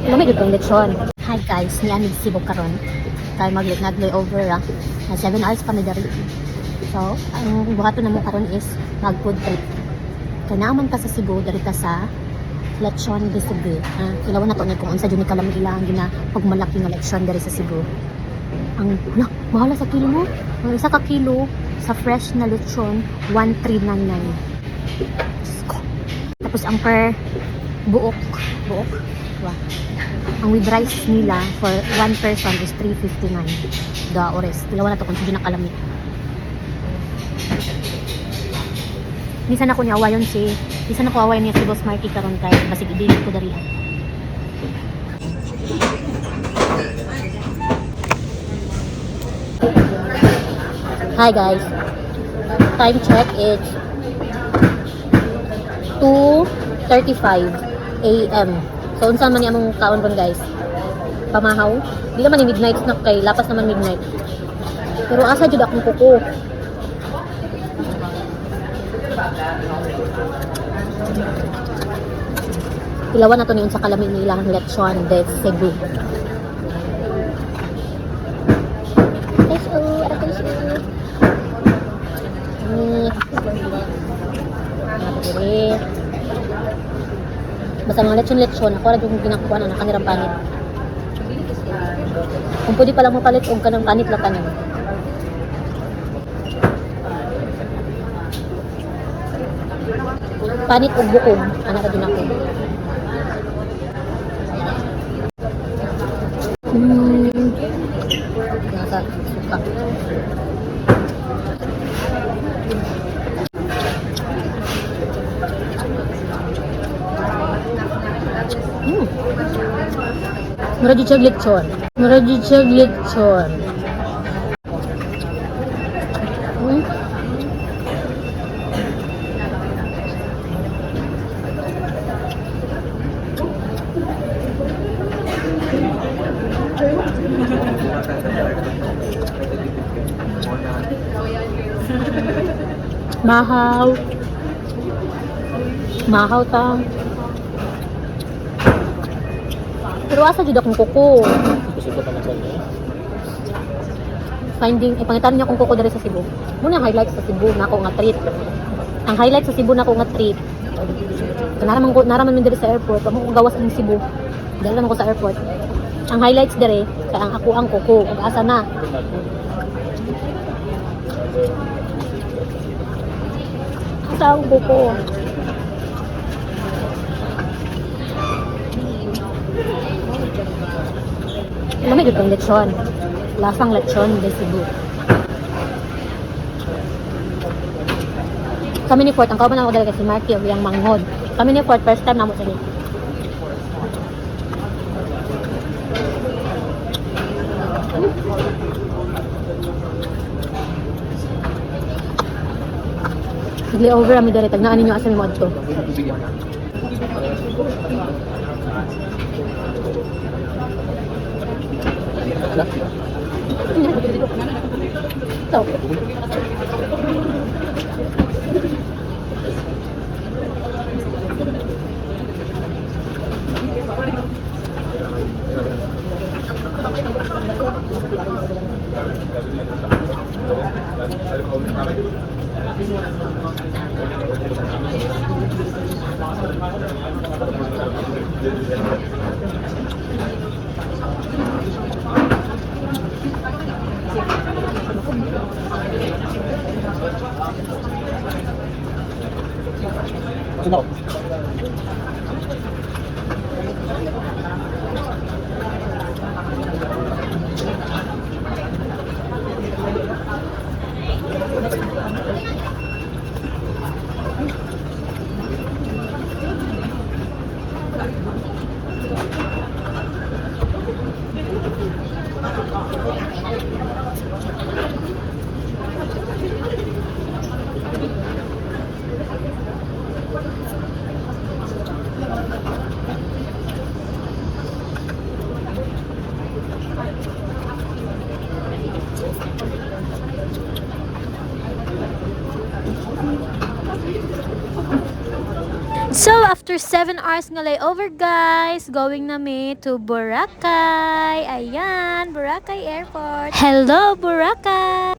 Lamig yung lechon. Hi guys, ni Amig Cebu karon. Kay maglit nag over ah. Na 7 hours kami dari. So, ang buhaton namo karon is mag food trip. Kay naaman ka sa Cebu dari ka sa lechon de Cebu. Ah, ilawan na to ni kung unsa jud ni kalam ilang gina pag malaki nga lechon dari sa Cebu. Ang hala, mahal sa kilo mo. Ang isa ka kilo sa fresh na lechon 1399. Diyos ko. Tapos ang per buok, buok, Wow. Ang with rice nila for one person is 359 the ores. Tilawan na to kung sige nakalami. Minsan ako ni awayon si Minsan ako awayon niya si Boss Marky karon kay basig idili ko dariha. Hi guys. Time check is 2:35 AM. So unsa man among kaon ron guys? Pamahaw. Di naman ni midnight snack kay lapas naman midnight. Pero asa jud akong kuko. Ilawan na to ni unsa kalami ni ilang lechon de Cebu. Ni. Basta mga lechon-lechon, ako rin yung ginakuha na nakanirang panit. Kung pwede pala mo palit og kanang panit lang kanan. Panit og bukog, anak din ako. Hmm. Nasa suka. Mura di siya lechon. Mura di siya lechon. Hmm. Ta. Pero asa jud akong kuko. Finding, eh, pangitan niya akong kuko diri sa Cebu. Muna ang highlight sa Cebu na ako nga treat. Ang highlight sa Cebu na ako nga treat. Naraman ko, naraman min diri sa airport. Amo ko gawas ang Cebu. Dali naman ko sa airport. Ang highlights diri, kay ang ako ang kuko. Ug asa na. Asa ang kuko. Lamig yung lechon. Lasang lechon de Cebu. Kami ni Fort, ang kauban ako talaga si Marky o yung manghod. Kami ni Fort, first time namo sa dito. Sigli over ami dere tag naan ninyo asa mi mo adto. どうぞ。So. After 7 hours nga layover guys, going na mi to Boracay. Ayan, Boracay Airport. Hello, Boracay!